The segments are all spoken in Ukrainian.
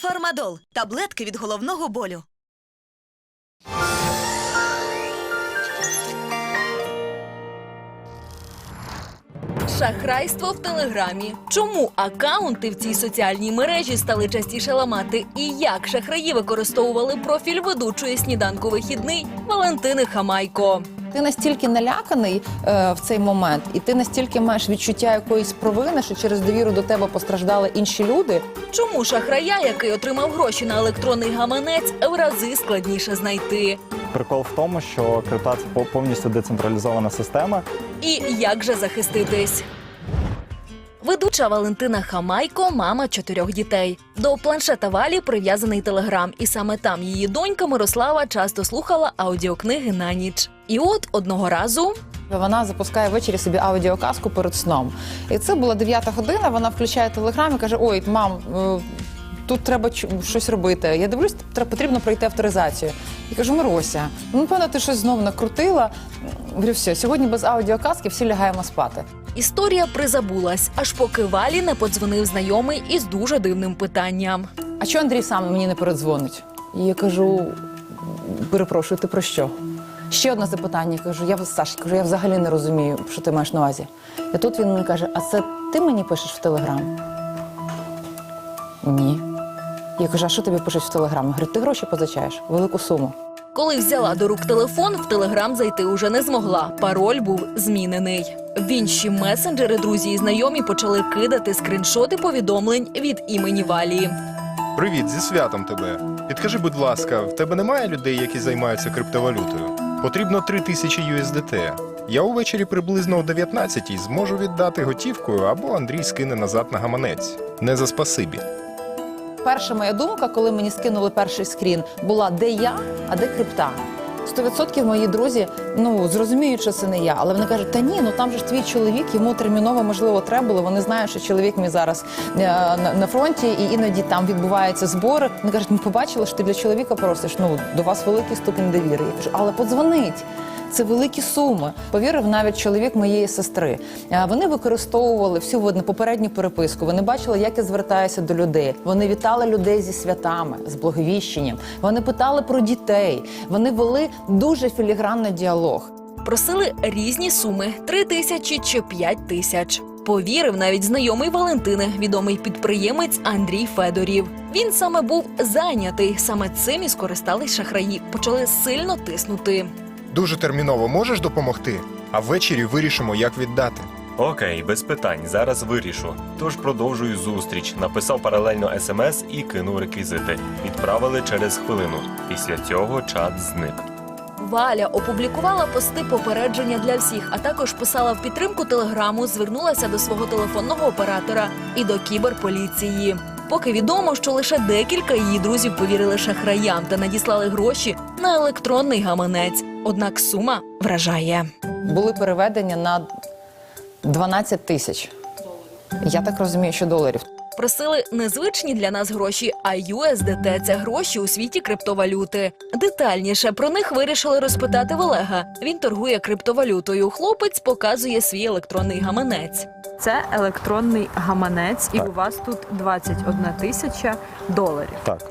Фармадол таблетки від головного болю. Шахрайство в телеграмі. Чому акаунти в цій соціальній мережі стали частіше ламати? І як шахраї використовували профіль ведучої сніданку вихідний Валентини Хамайко? Ти настільки наляканий е, в цей момент, і ти настільки маєш відчуття якоїсь провини, що через довіру до тебе постраждали інші люди. Чому шахрая, який отримав гроші на електронний гаманець, в рази складніше знайти? Прикол в тому, що крипта це по- повністю децентралізована система. І як же захиститись? Ведуча Валентина Хамайко, мама чотирьох дітей. До планшета Валі прив'язаний телеграм, і саме там її донька Мирослава часто слухала аудіокниги на ніч. І от одного разу Вона запускає ввечері собі аудіоказку перед сном. І це була 9 година. Вона включає телеграм і каже: Ой, мам. е, Тут треба щось робити. Я дивлюсь, потрібно пройти авторизацію. І кажу, Мирося, ну певно, ти щось знову накрутила. Говорю, все, сьогодні без аудіоказки всі лягаємо спати. історія призабулась, аж поки Валі не подзвонив знайомий із дуже дивним питанням. А чого Андрій сам мені не передзвонить? І я кажу: перепрошую, ти про що? Ще одне запитання. Кажу, я Саш, кажу, я взагалі не розумію, що ти маєш на увазі. І тут він мені каже: А це ти мені пишеш в Телеграм? Ні. Я кажу, а що тобі пишуть в Телеграм? Я говорю, ти гроші позичаєш, велику суму. Коли взяла до рук телефон, в телеграм зайти уже не змогла. Пароль був змінений. В інші месенджери друзі і знайомі почали кидати скріншоти повідомлень від імені Валі. Привіт, зі святом тебе. Підкажи, будь ласка, в тебе немає людей, які займаються криптовалютою? Потрібно 3000 USDT. Я увечері приблизно о 19 зможу віддати готівкою або Андрій скине назад на гаманець. Не за спасибі. Перша моя думка, коли мені скинули перший скрін, була де я, а де крипта. 100% мої друзі ну зрозуміють, що це не я, але вони кажуть, та ні, ну там же ж твій чоловік, йому терміново можливо треба було. Вони знають, що чоловік мій зараз е, на, на фронті, і іноді там відбуваються збори. Вони кажуть, ми побачили, що ти для чоловіка просиш. Ну до вас великий ступінь довіри. Я кажу, але подзвонить. Це великі суми. Повірив навіть чоловік моєї сестри. Вони використовували всю видно попередню переписку. Вони бачили, як я звертаюся до людей. Вони вітали людей зі святами, з благовіщенням. Вони питали про дітей. Вони вели дуже філігранний діалог. Просили різні суми: три тисячі чи п'ять тисяч. Повірив навіть знайомий Валентини, відомий підприємець Андрій Федорів. Він саме був зайнятий. Саме цим і скористались шахраї. Почали сильно тиснути. Дуже терміново можеш допомогти? А ввечері вирішимо, як віддати. Окей, без питань, зараз вирішу. Тож продовжую зустріч. Написав паралельно смс і кинув реквізити. Відправили через хвилину. Після цього чат зник. Валя опублікувала пости попередження для всіх, а також писала в підтримку телеграму, звернулася до свого телефонного оператора і до кіберполіції. Поки відомо, що лише декілька її друзів повірили шахраям та надіслали гроші на електронний гаманець. Однак сума вражає. Були переведення на 12 тисяч. Я так розумію, що доларів. Просили незвичні для нас гроші, а USDT – це гроші у світі криптовалюти. Детальніше про них вирішили розпитати в Олега. Він торгує криптовалютою. Хлопець показує свій електронний гаманець. Це електронний гаманець, і Так. у вас тут 21 тисяча доларів. Так,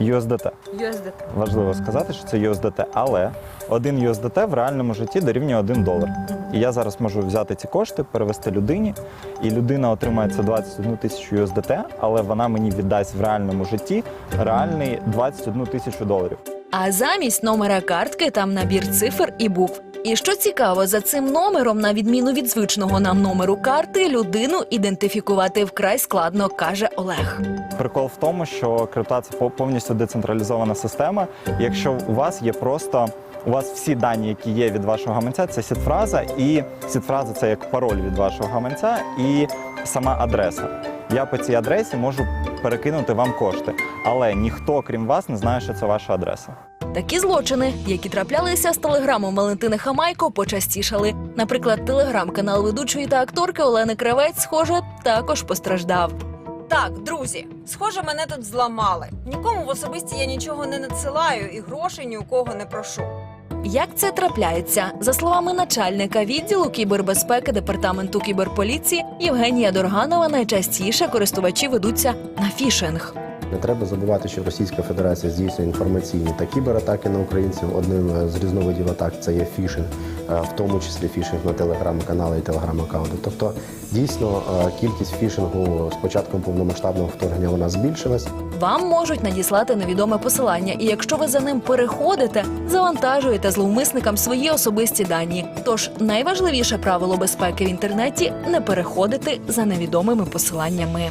USDT. USDT. Важливо сказати, що це USDT, але один USDT в реальному житті дорівнює 1 долар. І я зараз можу взяти ці кошти, перевести людині, і людина отримає це 21 тисячу USDT, але вона мені віддасть в реальному житті реальний 21 тисячу доларів. А замість номера картки там набір цифр і букв. І що цікаво, за цим номером, на відміну від звичного нам номеру карти, людину ідентифікувати вкрай складно, каже Олег. Прикол в тому, що крипта це по- повністю децентралізована система. Якщо у вас є просто у вас всі дані, які є від вашого гаманця, це сітфраза, і сітфраза це як пароль від вашого гаманця і сама адреса. Я по цій адресі можу перекинути вам кошти, але ніхто, крім вас, не знає, що це ваша адреса. Такі злочини, які траплялися з телеграмом Валентини Хамайко, почастішали. Наприклад, телеграм-канал ведучої та акторки Олени Кравець, схоже, також постраждав. Так, друзі, схоже, мене тут зламали. Нікому в особисті я нічого не надсилаю і грошей ні у кого не прошу. Як це трапляється? За словами начальника відділу кібербезпеки департаменту кіберполіції Євгенія Дорганова, найчастіше користувачі ведуться на фішинг. Не треба забувати, що Російська Федерація здійснює інформаційні та кібератаки на українців. Одним з різновидів атак це є фішинг, е, в тому числі фішинг на телеграм-канали і телеграм-аккаунти. Тобто, дійсно, е, кількість фішингу з початком повномасштабного вторгнення вона збільшилась. Вам можуть надіслати невідоме посилання, і якщо ви за ним переходите, завантажуєте зловмисникам свої особисті дані. Тож найважливіше правило безпеки в інтернеті не переходити за невідомими посиланнями.